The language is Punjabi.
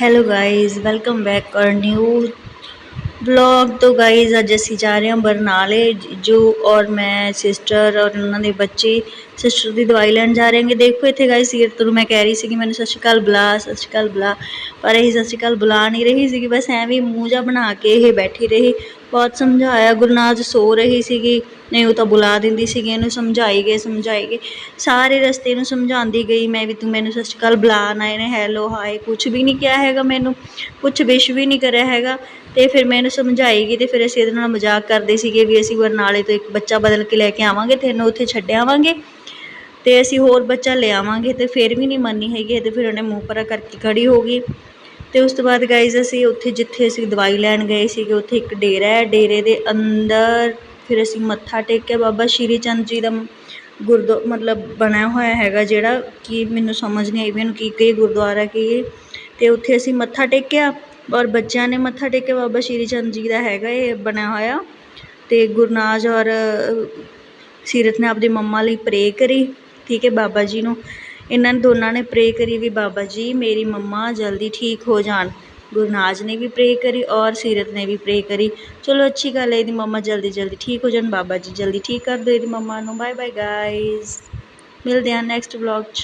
Hello guys welcome back our new vlog ਤੋਂ ਗਾਇਜ਼ ਅੱਜ ਅਸੀਂ ਜਾ ਰਹੇ ਹਾਂ ਬਰਨਾਲੇ, ਜੋ ਔਰ ਮੈਂ ਸਿਸਟਰ ਔਰ ਉਹਨਾਂ ਦੇ ਬੱਚੇ ਸਿਸਟਰ ਦੀ ਦਵਾਈ ਲੈਣ ਜਾ ਰਹੇ ਹਾਂਗੇ। ਦੇਖੋ ਇੱਥੇ ਗਾਇਜ਼ ਸੀਰਤ ਨੂੰ ਮੈਂ ਕਹਿ ਰਹੀ ਸੀ ਕਿ ਮੈਨੂੰ ਸਤਿ ਸ਼੍ਰੀ ਅਕਾਲ ਬੁਲਾ, ਸਤਿ ਸ਼੍ਰੀ ਅਕਾਲ ਬੁਲਾ। ਪਰ ਇਹ ਸਤਿ ਸ਼੍ਰੀ ਅਕਾਲ ਬੁਲਾ ਨਹੀਂ ਰਹੀ ਸੀਗੀ, ਬਸ ਐਵੇਂ ਹੀ ਮੂੰਹ ਜਾ ਬਣਾ ਕੇ ਇਹ ਬੈਠੀ ਰਹੀ। ਬਹੁਤ ਸਮਝਾਇਆ ਗੁਰਨਾਜ ਸੋ ਰਹੀ ਸੀਗੀ, ਨਹੀਂ ਉਹ ਤਾਂ ਬੁਲਾ ਦਿੰਦੀ ਸੀਗੀ, ਇਹਨੂੰ ਸਮਝਾਈ ਗਏ ਸਮਝਾਈ ਗਏ। ਸਾਰੇ ਰਸਤੇ ਨੂੰ ਸਮਝਾਉਂਦੀ ਗਈ, ਮੈਂ ਵੀ ਤੂੰ ਮੈਨੂੰ ਸਤਿ ਸ਼੍ਰੀ ਅਕਾਲ ਬੁਲਾ ਨਾ ਇਹਨੇ ਹੈਲੋ ਹਾਏ ਕੁਝ ਵੀ ਨਹੀਂ ਕਿਹਾ ਹੈਗਾ ਮੈਨੂੰ ਕੁਝ ਵਿਸ਼ ਵੀ ਨਹੀਂ ਕਰਿਆ ਹੈਗਾ। ਤੇ ਫਿਰ ਮੈਂ ਇਹਨੂੰ ਸਮਝਾਈ ਗਈ ਤੇ ਫਿਰ ਅਸੀਂ ਇਹਦੇ ਨਾਲ ਮਜ਼ਾਕ ਕਰਦੇ ਸੀਗੇ ਵੀ ਅਸੀਂ ਬਰਨਾਲੇ ਤੋਂ ਇੱਕ ਬੱਚਾ ਬਦਲ ਕੇ ਲੈ ਕੇ ਆਵਾਂਗੇ, ਤੇ ਇਹਨੂੰ ਉੱਥੇ ਛੱਡ ਆਵਾਂਗੇ। ਤੇ ਅਸੀਂ ਹੋਰ ਬੱਚਾ ਲੈ ਆਵਾਂਗੇ, ਤੇ ਫਿਰ ਵੀ ਨਹੀਂ ਮੰਨੀ ਹੈਗੀ, ਤੇ ਫਿਰ ਉਹਨੇ ਮੂੰਹ ਪਰਾ ਕਰਕੇ ਖੜੀ ਹੋ ਗਈ। ਤੇ ਉਸ ਤੋਂ ਬਾਅਦ ਗਾਈਜ਼ ਅਸੀਂ ਉੱਥੇ ਜਿੱਥੇ ਅਸੀਂ ਦਵਾਈ ਲੈਣ ਗਏ ਸੀਗੇ, ਉੱਥੇ ਇੱਕ ਡੇਰਾ ਹੈ, ਡੇਰੇ ਦੇ ਅੰਦਰ ਫਿਰ ਅਸੀਂ ਮੱਥਾ ਟੇਕਿਆ। ਬਾਬਾ ਸ਼੍ਰੀ ਚੰਦ ਜੀ ਦਾ ਗੁਰਦੁ, ਮਤਲਬ ਬਣਿਆ ਹੋਇਆ ਹੈਗਾ ਜਿਹੜਾ ਕਿ ਮੈਨੂੰ ਸਮਝ ਨਹੀਂ ਆਈ ਵੀ ਇਹਨੂੰ ਕੀ ਕਹੀ ਗੁਰਦੁਆਰਾ ਕੀ ਅਤੇ ਉੱਥੇ ਅਸੀਂ ਮੱਥਾ ਟੇਕਿਆ ਔਰ ਬੱਚਿਆਂ ਨੇ ਮੱਥਾ ਟੇਕਿਆ। ਬਾਬਾ ਸ਼੍ਰੀ ਚੰਦ ਜੀ ਦਾ ਹੈਗਾ ਇਹ ਬਣਿਆ ਹੋਇਆ। ਅਤੇ ਗੁਰਨਾਜ ਔਰ ਸੀਰਤ ਨੇ ਆਪਦੀ ਮੰਮਾ ਲਈ ਪ੍ਰੇ ਕਰੀ। ਠੀਕ ਹੈ, ਬਾਬਾ ਜੀ ਨੂੰ ਇਹਨਾਂ ਨੇ ਦੋਨਾਂ ਨੇ ਪ੍ਰੇ ਕਰੀ ਵੀ ਬਾਬਾ ਜੀ, ਮੇਰੀ ਮੰਮਾ ਜਲਦੀ ਠੀਕ ਹੋ ਜਾਣ। ਗੁਰਨਾਜ ਨੇ ਵੀ ਪ੍ਰੇ ਕਰੀ ਔਰ ਸੀਰਤ ਨੇ ਵੀ ਪ੍ਰੇ ਕਰੀ। ਚਲੋ ਅੱਛੀ ਗੱਲ ਹੈ, ਇਹਦੀ ਮੰਮਾ ਜਲਦੀ ਜਲਦੀ ਠੀਕ ਹੋ ਜਾਣ, ਬਾਬਾ ਜੀ ਜਲਦੀ ਠੀਕ ਕਰ ਦਿਓ ਇਹਦੀ ਮੰਮਾ ਨੂੰ। ਬਾਏ ਬਾਏ ਗਾਇਜ਼ ਮਿਲਦੇ ਹਾਂ ਨੈਕਸਟ ਵਲੋਗ 'ਚ।